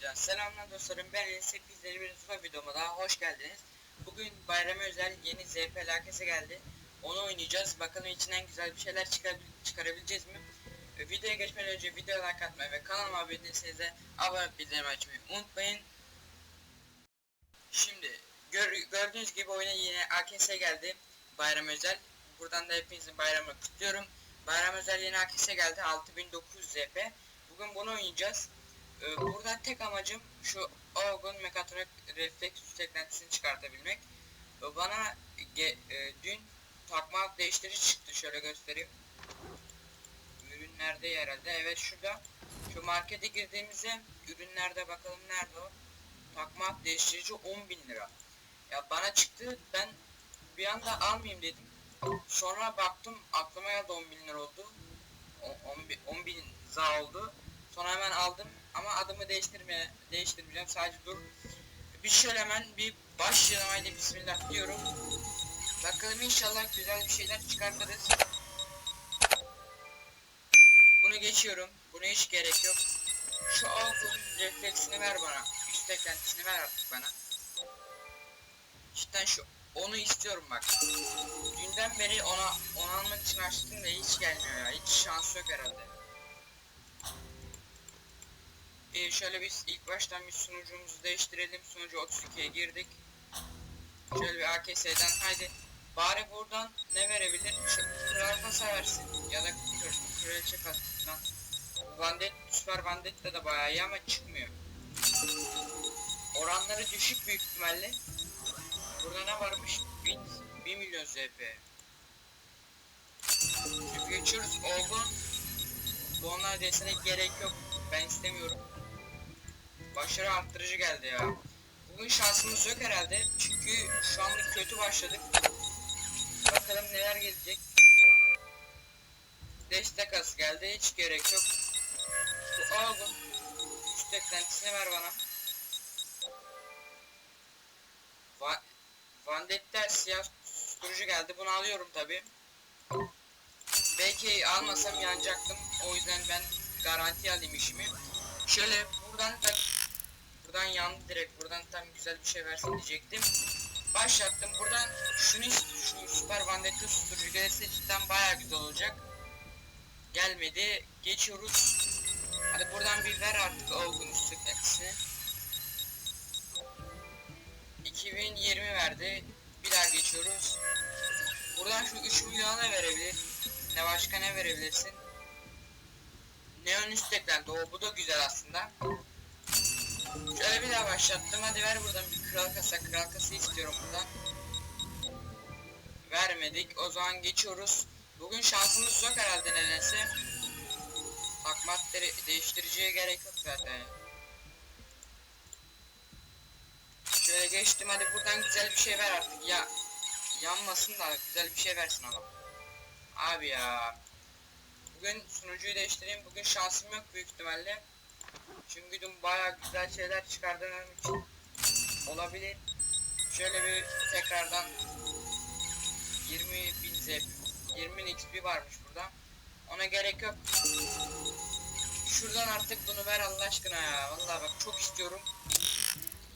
Videodan selamlar dostlarım ben Ekizleri bir Zufa videoma daha hoş geldiniz. Bugün bayrama özel yeni ZP lakesi geldi. Onu oynayacağız. Bakalım içinden güzel bir şeyler çıkarabil- çıkarabileceğiz mi? Videoya geçmeden önce video like atmayı ve kanalıma abone değilseniz de abone bildirim açmayı unutmayın. Şimdi gör, gördüğünüz gibi oyuna yine AKS geldi. Bayram özel. Buradan da hepinizin bayramını kutluyorum. Bayram özel yeni AKS geldi. 6900 ZP. Bugün bunu oynayacağız. Ee, burada tek amacım şu Ogun Mekatronik Refleks teklentisini çıkartabilmek. Ee, bana e, dün takma değiştirici çıktı. Şöyle göstereyim. Ürünlerde herhalde. Evet şurada. Şu markete girdiğimizde ürünlerde bakalım nerede o. Takma değiştirici 10.000 lira. Ya bana çıktı. Ben bir anda almayayım dedim. Sonra baktım aklıma geldi 10.000 lira oldu. 10 bin za oldu. Sonra hemen aldım ama adımı değiştirmeye değiştirmeyeceğim. Sadece dur. Bir şöyle hemen bir başlayalım haydi bismillah diyorum. Bakalım inşallah güzel bir şeyler çıkartırız. Bunu geçiyorum. Buna hiç gerek yok. Şu altın refleksini ver bana. Üst beklentisini ver artık bana. Cidden şu onu istiyorum bak. Dünden beri ona onu almak için açtım da hiç gelmiyor ya. Hiç şans yok herhalde. Ee, şöyle biz ilk baştan bir sunucumuzu değiştirelim. Sunucu 32'ye girdik. Şöyle bir AKS'den haydi. Bari buradan ne verebilir? Kral kasa versin. Ya da kır, kraliçe kasından. Vandet, Süper Vandetta da bayağı iyi ama çıkmıyor. Oranları düşük büyük ihtimalle. Burada ne varmış? 1000 1 milyon ZP. Geçiyoruz. Olgun. Bu onlar desene gerek yok. Ben istemiyorum. Başarı arttırıcı geldi ya. Bugün şansımız yok herhalde. Çünkü şu anlık kötü başladık. Bakalım neler gelecek. Destek az geldi. Hiç gerek yok. Bu Olgun. Üst beklentisini ver bana. Va Vandetta siyah susturucu geldi. Bunu alıyorum tabi. Belki almasam yanacaktım. O yüzden ben garanti alayım işimi. Şöyle buradan da buradan yandı direkt. Buradan tam güzel bir şey versin diyecektim. Başlattım. Buradan şunu ist- şu Super Vandetta susturucu gelirse cidden baya güzel olacak. Gelmedi. Geçiyoruz. Hadi buradan bir ver artık olgun üstlük hepsini. 2020 verdi. Bir daha geçiyoruz. Buradan şu 3 milyona verebilir. Ne başka ne verebilirsin? Neon üst eklendi. O bu da güzel aslında. Şöyle bir daha başlattım. Hadi ver buradan bir kral kasa. Kral kasa istiyorum buradan. Vermedik. O zaman geçiyoruz. Bugün şansımız yok herhalde nedense. Takmatları değiştiriciye gerek yok zaten. Şöyle geçtim hadi buradan güzel bir şey ver artık ya. Yanmasın da güzel bir şey versin adam. Abi ya. Bugün sunucuyu değiştireyim. Bugün şansım yok büyük ihtimalle. Çünkü dün baya güzel şeyler çıkardığım için olabilir. Şöyle bir tekrardan 20 bin zep 20 XP varmış burada. Ona gerek yok. Şuradan artık bunu ver Allah aşkına ya. Vallahi bak çok istiyorum.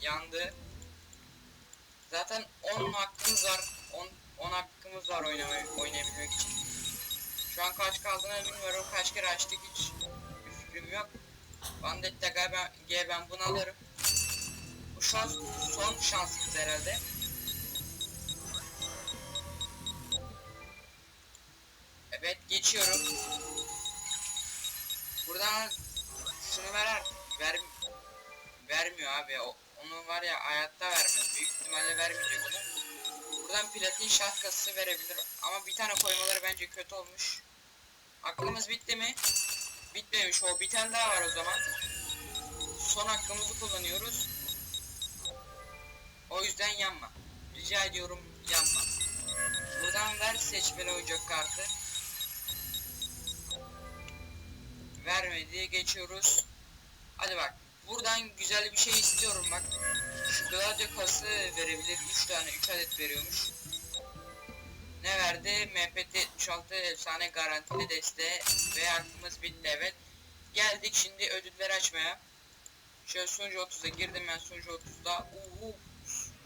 Yandı. Zaten 10 hakkımız var. 10 10 hakkımız var oynamaya oynayabilmek için. Şu an kaç kaldığını bilmiyorum. Kaç kere açtık hiç bir fikrim yok. Bandetta G ben, bunu alırım. Bu şans son şansımız herhalde. Evet geçiyorum. Buradan şunu ver. Ver, vermiyor abi. O, onu var ya hayatta vermez. Büyük ihtimalle vermeyecek onu. Buradan platin şart kasası verebilir. Ama bir tane koymaları bence kötü olmuş. Aklımız bitti mi? Bitmemiş o. Bir tane daha var o zaman. Son hakkımızı kullanıyoruz. O yüzden yanma. Rica ediyorum yanma. Buradan ver seçmeli oyuncak kartı. Vermedi. Geçiyoruz. Hadi bak. Buradan güzel bir şey istiyorum bak. Şu Gladio kası verebilir. 3 tane 3 adet veriyormuş. Ne verdi? MPT 76 efsane garantili desteği ve hakkımız bitti evet. Geldik şimdi ödülleri açmaya. Şöyle sunucu 30'a girdim ben sunucu 30'da. Uhu.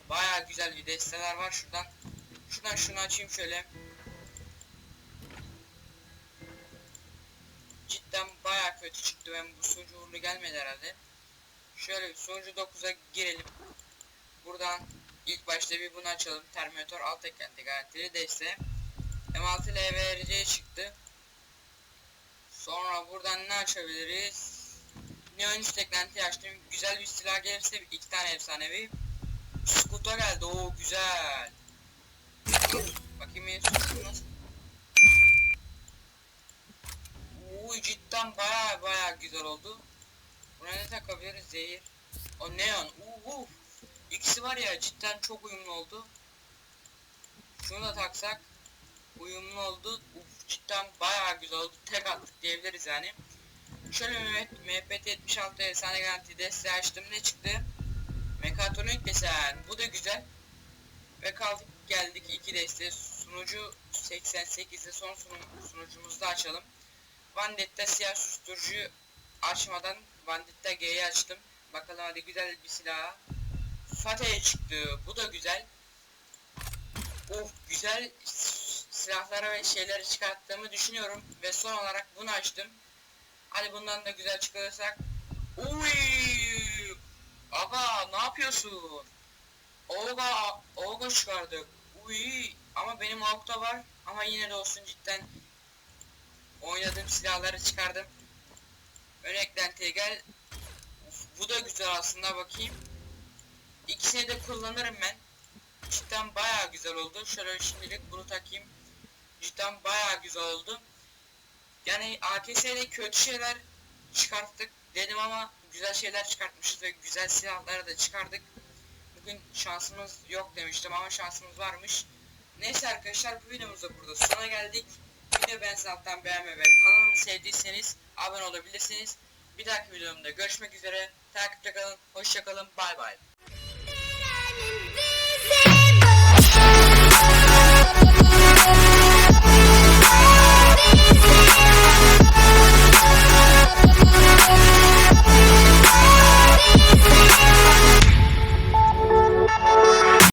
Baya güzel bir desteler var şuradan. Şuradan şunu açayım şöyle. Cidden baya kötü çıktı. Ben bu sunucu uğurlu gelmedi herhalde. Şöyle sunucu 9'a girelim. Buradan ilk başta bir bunu açalım. Terminator alt eklenti garantili deste. M6 LVRC çıktı. Sonra buradan ne açabiliriz? Neonist eklenti açtım. Güzel bir silah gelirse iki tane efsanevi. Skuta geldi. Oo güzel. Bakayım skutum nasıl? Oo cidden baya baya güzel oldu. Buna ne takabiliriz? Zehir. O neon. Uuu. İkisi var ya cidden çok uyumlu oldu. Şunu da taksak uyumlu oldu. Uf cidden bayağı güzel oldu. Tek attık diyebiliriz yani. Şöyle Mehmet MPT 76 efsane garanti desteği açtım. Ne çıktı? Mekatronik desen. Bu da güzel. Ve kaldık geldik iki desteği. Sunucu 88'de son sunum, sunucumuzu da açalım. Vandetta siyah susturucu açmadan Vandetta G'yi açtım. Bakalım hadi güzel bir silah. Fatih çıktı. Bu da güzel. Of güzel silahlara ve şeyleri çıkarttığımı düşünüyorum. Ve son olarak bunu açtım. Hadi bundan da güzel çıkarırsak. Uy! Aga ne yapıyorsun? Olga, Olga çıkardık. Uy! Ama benim Avuk'ta var. Ama yine de olsun cidden oynadığım silahları çıkardım. Ön eklentiye gel. Uf, bu da güzel aslında bakayım. İkisini de kullanırım ben. Cidden bayağı güzel oldu. Şöyle şimdilik bunu takayım. Cidden bayağı güzel oldu. Yani AKS'de kötü şeyler çıkarttık dedim ama güzel şeyler çıkartmışız ve güzel silahları da çıkardık. Bugün şansımız yok demiştim ama şansımız varmış. Neyse arkadaşlar bu videomuzda burada sona geldik. Video ben alttan beğenme ve kanalımı sevdiyseniz abone olabilirsiniz. Bir dahaki videomda görüşmek üzere. Takipte kalın. Hoşça kalın. Bay bay.